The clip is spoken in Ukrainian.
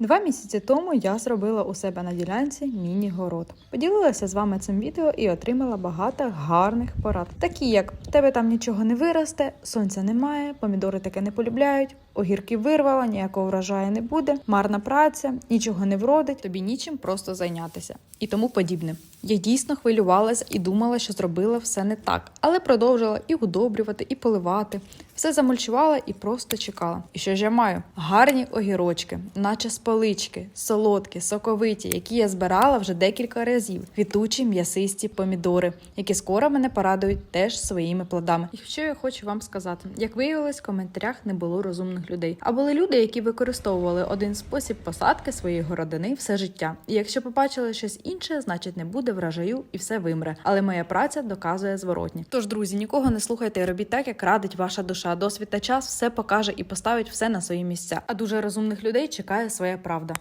Два місяці тому я зробила у себе на ділянці міні-город. Поділилася з вами цим відео і отримала багато гарних порад, такі як в тебе там нічого не виросте, сонця немає, помідори таке не полюбляють, огірки вирвала, ніякого врожаю не буде, марна праця, нічого не вродить, тобі нічим просто зайнятися і тому подібне. Я дійсно хвилювалася і думала, що зробила все не так, але продовжила і удобрювати, і поливати. Все замульчувала і просто чекала. І що ж я маю? Гарні огірочки, наче з полички, солодкі, соковиті, які я збирала вже декілька разів. Квітучі, м'ясисті помідори, які скоро мене порадують теж своїми плодами. І що я хочу вам сказати, як виявилось, в коментарях не було розумних людей, а були люди, які використовували один спосіб посадки своєї городини все життя. І якщо побачили щось інше, значить не буде врожаю і все вимре. Але моя праця доказує зворотні. Тож, друзі, нікого не слухайте і робіть так, як радить ваша душа. Досвід та час все покаже і поставить все на свої місця. А дуже розумних людей чекає своя правда.